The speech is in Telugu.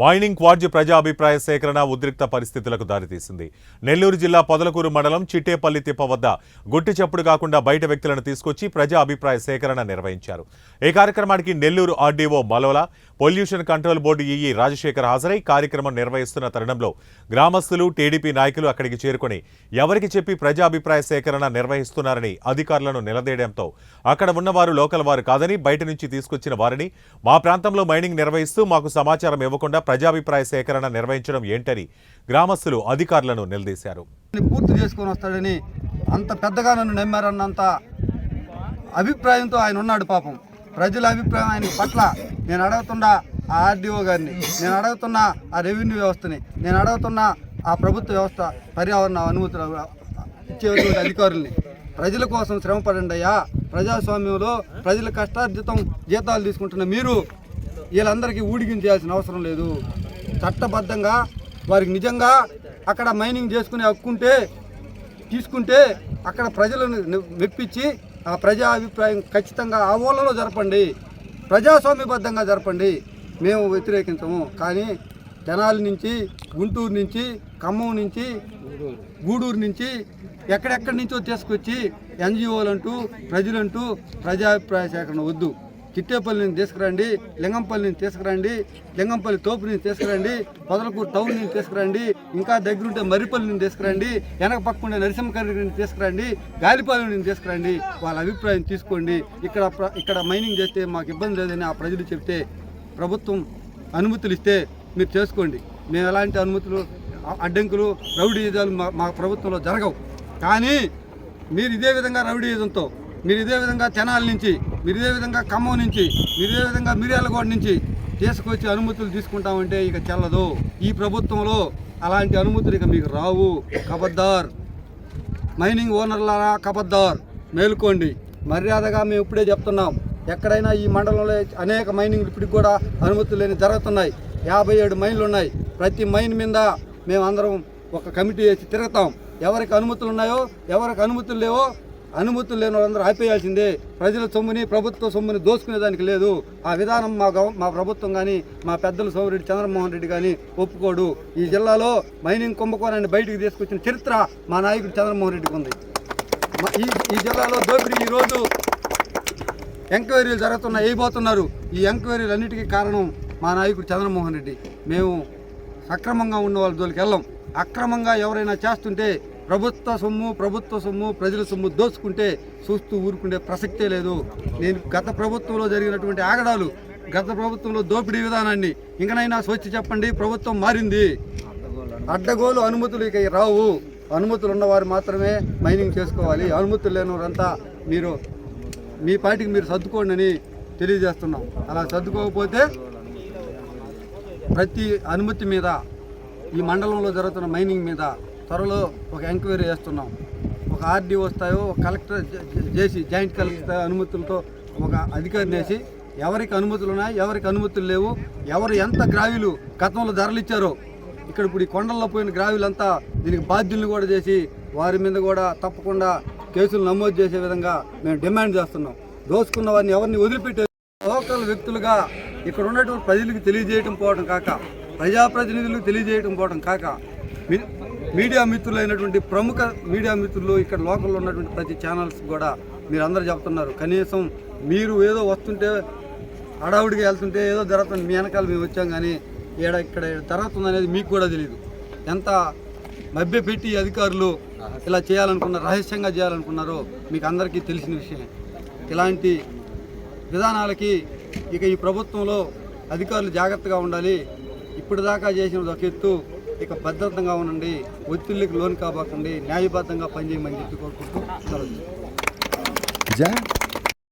మైనింగ్ క్వార్జ్ ప్రజా అభిప్రాయ సేకరణ ఉద్రిక్త పరిస్థితులకు దారితీసింది. నెల్లూరు జిల్లా పొదలకూరు మండలం చిట్టేపల్లి తిప్ప వద్ద గుట్టి చప్పుడు కాకుండా బయట వ్యక్తులను తీసుకొచ్చి ప్రజా అభిప్రాయ సేకరణ నిర్వహించారు. ఈ కార్యక్రమానికి Nellore RDO Malola pollution control board EE Rajasekhar హాజరై కార్యక్రమం నిర్వహిస్తున్న తరుణంలో గ్రామస్తులు టీడీపీ నాయకులు అక్కడికి చేరుకొని ఎవరికి చెప్పి ప్రజాభిప్రాయ సేకరణ నిర్వహిస్తున్నారని అధికారులను నిలదీయడంతో అక్కడ ఉన్నవారు లోకల్ వారు కాదని బయట నుంచి తీసుకొచ్చిన వారిని మా ప్రాంతంలో మైనింగ్ నిర్వహిస్తూ మాకు సమాచారం ఇవ్వకుండా ప్రజాభిప్రాయ సేకరణ నిర్వహించడం ఏంటని గ్రామస్తులు అధికారులను నిలదీశారు. పూర్తి చేసుకుని వస్తాడని అంత పెద్దగా నన్ను నమ్మారన్నంత అభిప్రాయంతో ఆయన ఉన్నాడు పాపం. ప్రజల అభిప్రాయం ఆయన పట్ల నేను అడుగుతున్న ఆ ఆర్డీఓ గారిని నేను అడుగుతున్న ఆ రెవెన్యూ వ్యవస్థని నేను అడుగుతున్న ఆ ప్రభుత్వ వ్యవస్థ పర్యావరణ అనుమతులు ఇచ్చేటువంటి అధికారుల్ని. ప్రజల కోసం శ్రమపడండి అయ్యా. ప్రజాస్వామ్యంలో ప్రజల కష్టార్జితం జీతాలు తీసుకుంటున్న మీరు వీళ్ళందరికీ ఊడిగించేయాల్సిన అవసరం లేదు. చట్టబద్ధంగా వారికి నిజంగా అక్కడ మైనింగ్ చేసుకునే హక్కుంటే తీసుకుంటే అక్కడ ప్రజలను మెప్పించి ఆ ప్రజా అభిప్రాయం ఖచ్చితంగా ఆ ఊళ్ళలో జరపండి. ప్రజాస్వామ్యబద్ధంగా జరపండి. మేము వ్యతిరేకించము. కానీ జనాల నుంచి గుంటూరు నుంచి ఖమ్మం నుంచి గూడూరు నుంచి ఎక్కడెక్కడి నుంచో తీసుకొచ్చి ఎన్జిఓలు అంటూ ప్రజలంటూ ప్రజాభిప్రాయ సేకరణ వద్దు. చిట్టేపల్లిని తీసుకురండి లింగంపల్లిని తీసుకురండి లింగంపల్లి తోపుని తీసుకురండి పొదలకూరు టౌన్ నుంచి తీసుకురండి ఇంకా దగ్గరుంటే మర్రిపల్లిని తీసుకురండి వెనక పక్కుండే నరసింహకర్రిని తీసుకురండి గాలిపాలెని తీసుకురండి. వాళ్ళ అభిప్రాయం తీసుకోండి. ఇక్కడ ప్ర- ఇక్కడ మైనింగ్ చేస్తే మాకు ఇబ్బంది లేదని ఆ ప్రజలు చెప్తే ప్రభుత్వం అనుమతులు ఇస్తే మీరు చేసుకోండి. మేము ఎలాంటి అనుమతులు అడ్డంకులు రౌడీయుధాలు మా మా ప్రభుత్వంలో జరగవు. కానీ మీరు ఇదే విధంగా రౌడీయుధంతో మీరు ఇదే విధంగా తెనాల నుంచి మీరు ఇదే విధంగా ఖమ్మం నుంచి మీరు ఇదే విధంగా మిర్యాలగూడ నుంచి తీసుకొచ్చి అనుమతులు తీసుకుంటామంటే ఇక చెల్లదు. ఈ ప్రభుత్వంలో అలాంటి అనుమతులు ఇక మీకు రావు. కబద్దార్. మైనింగ్ ఓనర్లారా కబద్దార్. మేలుకోండి. మర్యాదగా మేము ఇప్పుడే చెప్తున్నాం. ఎక్కడైనా ఈ మండలంలో అనేక మైనింగ్లు ఇప్పటికి కూడా అనుమతులు లేని జరుగుతున్నాయి. యాభై ఏడు మైన్లు ఉన్నాయి. ప్రతి మైన్ మీద మేము అందరం ఒక కమిటీ వేసి తిరుగుతాం. ఎవరికి అనుమతులు ఉన్నాయో ఎవరికి అనుమతులు లేవో అనుమతులు లేని వాళ్ళందరూ ఆపేయాల్సిందే. ప్రజల సొమ్ముని ప్రభుత్వ సొమ్ముని దోసుకునేదానికి లేదు. ఆ విధానం మా గవ మా ప్రభుత్వం కానీ మా పెద్దలు సోమిరెడ్డి చంద్రమోహన్ రెడ్డి కానీ ఒప్పుకోడు. ఈ జిల్లాలో మైనింగ్ కుంభకోణాన్ని బయటికి తీసుకొచ్చిన చరిత్ర మా నాయకుడు చంద్రమోహన్ రెడ్డికి ఉంది. ఈ ఈ జిల్లాలో దోపిడీ ఈరోజు ఎంక్వైరీలు జరుగుతున్న వేయబోతున్నారు ఈ ఎంక్వైరీలు అన్నిటికీ కారణం మా నాయకుడు చంద్రమోహన్ రెడ్డి. మేము సక్రమంగా ఉన్న వాళ్ళ జోలికి వెళ్ళం. అక్రమంగా ఎవరైనా చేస్తుంటే ప్రభుత్వ సొమ్ము ప్రభుత్వ సొమ్ము ప్రజల సొమ్ము దోచుకుంటే చూస్తూ ఊరుకుండే ప్రసక్తే లేదు. నేను గత ప్రభుత్వంలో జరిగినటువంటి ఆగడాలు గత ప్రభుత్వంలో దోపిడీ విధానాన్ని ఇంకనైనా స్వచ్ఛ చెప్పండి ప్రభుత్వం మారింది. అడ్డగోలు అనుమతులు ఇక రావు. అనుమతులు ఉన్నవారు మాత్రమే మైనింగ్ చేసుకోవాలి. అనుమతులు లేనివారంతా మీరు మీ పార్టీకి మీరు సర్దుకోండి అని తెలియజేస్తున్నాం. అలా సర్దుకోకపోతే ప్రతి అనుమతి మీద ఈ మండలంలో జరుగుతున్న మైనింగ్ మీద త్వరలో ఒక ఎంక్వైరీ చేస్తున్నాం. ఒక ఆర్డీ వస్తాయో ఒక కలెక్టర్ చేసి జాయింట్ కలెక్టర్ అనుమతులతో ఒక అధికారిని వేసి ఎవరికి అనుమతులు ఉన్నాయి ఎవరికి అనుమతులు లేవు ఎవరు ఎంత గ్రావీలు గతంలో ధరలు ఇచ్చారో ఇక్కడ ఇప్పుడు ఈ కొండల్లో పోయిన గ్రావీలంతా దీనికి బాధ్యులను కూడా చేసి వారి మీద కూడా తప్పకుండా కేసులు నమోదు చేసే విధంగా మేము డిమాండ్ చేస్తున్నాం. దోసుకున్న వారిని ఎవరిని వదిలిపెట్టే లోకల్ వ్యక్తులుగా ఇక్కడ ఉన్నటువంటి ప్రజలకు తెలియజేయటం పోవడం కాక ప్రజాప్రతినిధులకు తెలియజేయటం పోవడం కాక మీ- మీడియా మిత్రులైనటువంటి ప్రముఖ మీడియా మిత్రులు ఇక్కడ లోకల్లో ఉన్నటువంటి ప్రతి ఛానల్స్ కూడా మీరు అందరూ చెప్తున్నారు. కనీసం మీరు ఏదో వస్తుంటే హడావుడిగా వెళ్తుంటే ఏదో జరుగుతుంది మీ వెనకాల మేము వచ్చాం కానీ ఈడ ఇక్కడ జరుగుతుంది అనేది మీకు కూడా తెలియదు ఎంత మభ్యపెట్టి అధికారులు ఇలా చేయాలనుకున్నారు రహస్యంగా చేయాలనుకున్నారో మీకు అందరికీ తెలిసిన విషయమే ఇలాంటి విధానాలకి ఇక ఈ ప్రభుత్వంలో అధికారులు జాగ్రత్తగా ఉండాలి. ఇప్పటిదాకా చేసిన ఒక ఎత్తు ఇక భద్రతంగా ఉండండి ఒత్తిళ్ళకి లోన్ కాబోకండి న్యాయబద్ధంగా పనిచేయమని చెప్పి కోరుకుంటూ సెలవు.